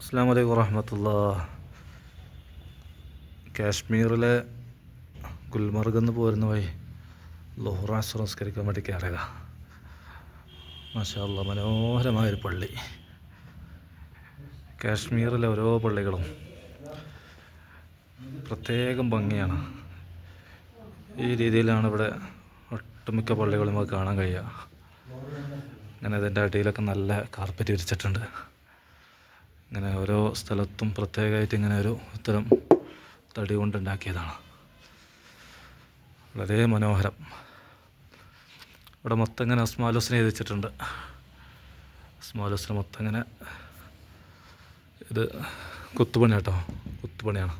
അസ്സാം വലൈക്കും വറഹമത്തുള്ള. കാശ്മീരിലെ ഗുൽമർഗ് എന്ന് പോരുന്ന വഴി ലോഹറ സംസ്കരിക്കാൻ വേണ്ടി കയറിയതാ മാഷാല്ല മനോഹരമായൊരു പള്ളി. കാശ്മീരിലെ ഓരോ പള്ളികളും പ്രത്യേകം ഭംഗിയാണ്. ഈ രീതിയിലാണ് ഇവിടെ ഒട്ടുമിക്ക പള്ളികളും നമുക്ക് കാണാൻ കഴിയുക. അങ്ങനെ അതിന്റെ അടിയിലൊക്കെ നല്ല കാർപ്പറ്റ് വിരിച്ചിട്ടുണ്ട്. ഇങ്ങനെ ഓരോ സ്ഥലത്തും പ്രത്യേകമായിട്ട് ഇങ്ങനെ ഒരു ഇത്തരം തടി കൊണ്ടുണ്ടാക്കിയതാണ്. വളരെ മനോഹരം. ഇവിടെ മൊത്തം ഇങ്ങനെ അസ്മാലോസിനെ എഴുതിച്ചിട്ടുണ്ട്. അസ്മാലുസിന് മൊത്തം ഇങ്ങനെ ഇത് കുത്തുപണി കേട്ടോ. കുത്തുപണിയാണ്.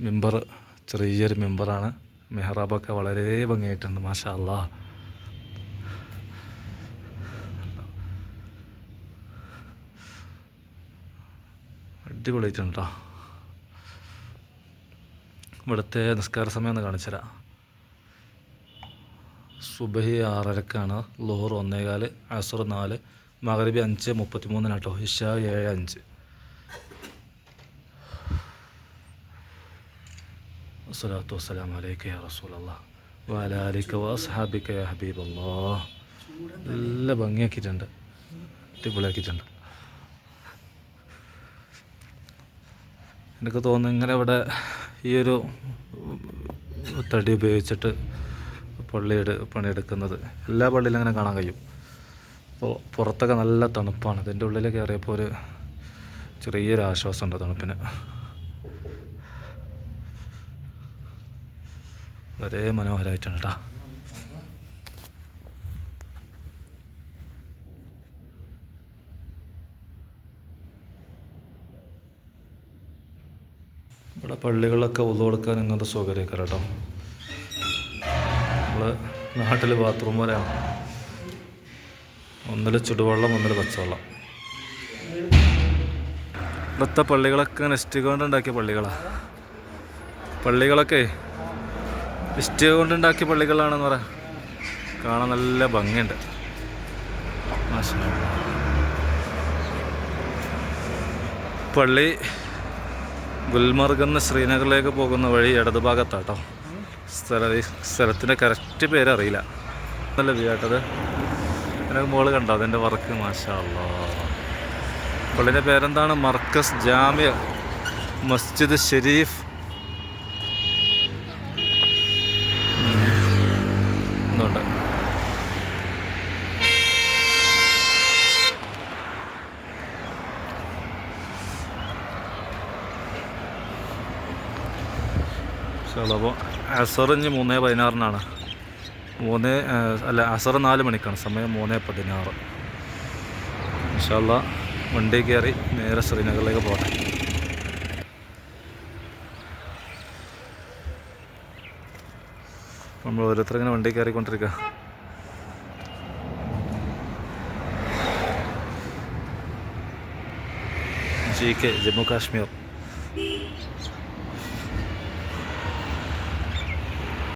മെമ്പർ ചെറിയൊരു മെമ്പറാണ്. മെഹ്റാബൊക്കെ വളരെ ഭംഗിയായിട്ടുണ്ട് മാഷാ അല്ലാ അടിപൊളിയായിട്ടുണ്ട് കേട്ടോ ഇവിടുത്തെ നിസ്കാര സമയം ഒന്ന് കാണിച്ചുതരാം സുബഹി ആറരക്കാണ് ലോഹർ ഒന്നേകാൽ അസർ നാല് മകരബി അഞ്ച് മുപ്പത്തി മൂന്നിന് കേട്ടോ ഇഷ ഏഴ് അഞ്ച്. അസ്സലാത്തു വസ്സലാം അലൈക്ക യാ റസൂലല്ലാ. വാലാലിക്ക വസ്ഹാബിക്ക യാ ഹബീബല്ലാ. നല്ല ഭംഗിയാക്കിയിട്ടുണ്ട്. അടിപൊളിയാക്കിയിട്ടുണ്ട്. എനിക്ക് തോന്നുന്നു ഇങ്ങനെ ഇവിടെ ഈ ഒരു തടി ഉപയോഗിച്ചിട്ട് പള്ളിയുടെ പണിയെടുക്കുന്നത് എല്ലാ പള്ളിയിലും അങ്ങനെ കാണാൻ കഴിയും. അപ്പോൾ പുറത്തൊക്കെ നല്ല തണുപ്പാണ്. ഇതിന്റെ ഉള്ളിൽ കയറിയപ്പോൾ ഒരു ചെറിയൊരു ആശ്വാസമുണ്ട് തണുപ്പിന്. വളരെ മനോഹരമായിട്ടുണ്ട് കേട്ടോ. ഇവിടെ പള്ളികളൊക്കെ ഉള്ളു കൊടുക്കാൻ ഇങ്ങനത്തെ സൗകര്യമൊക്കെ കേട്ടോ? നമ്മൾ നാട്ടിൽ ബാത്റൂം പോലെയാണ്. ഒന്നിൽ ചുടുവെള്ളം ഒന്നിൽ പച്ചവെള്ളം. ഇവിടുത്തെ പള്ളികളൊക്കെ നെസ്റ്റ് കൊണ്ട് ഉണ്ടാക്കിയ പള്ളികളാണ് പള്ളികളൊക്കെ ഇഷ്ടിക കൊണ്ടുണ്ടാക്കിയ പള്ളികളാണെന്ന് പറയാം. കാണാൻ നല്ല ഭംഗിയുണ്ട്. പള്ളി ഗുൽമർഗ് എന്ന ശ്രീനഗറിലേക്ക് പോകുന്ന വഴി ഇടതുഭാഗത്താട്ടോ. സ്ഥല സ്ഥലത്തിന്റെ കറക്റ്റ് പേരറിയില്ല. നല്ല വ്യൂ ആട്ടത് എനിക്ക് മോൾ കണ്ടോ? അതിന്റെ വർക്ക് മാഷാല്ലോ പള്ളിന്റെ പേരെന്താണ്? മർക്കസ് ജാമ്യ മസ്ജിദ് ഷെരീഫ്. അപ്പോൾ അസറിഞ്ഞ് മൂന്നേ പതിനാറിനാണ്. മൂന്ന് അല്ല അസർ നാല് മണിക്കാണ്. സമയം മൂന്ന് പതിനാറ്. ഇൻഷാല്ല വണ്ടി കയറി നേരെ ശ്രീനഗറിലേക്ക് പോകട്ടെ നമ്മൾ ഓരോരുത്തർ ഇങ്ങനെ വണ്ടി കയറിക്കൊണ്ടിരിക്കുക ജി കെ ജമ്മു കാശ്മീർ.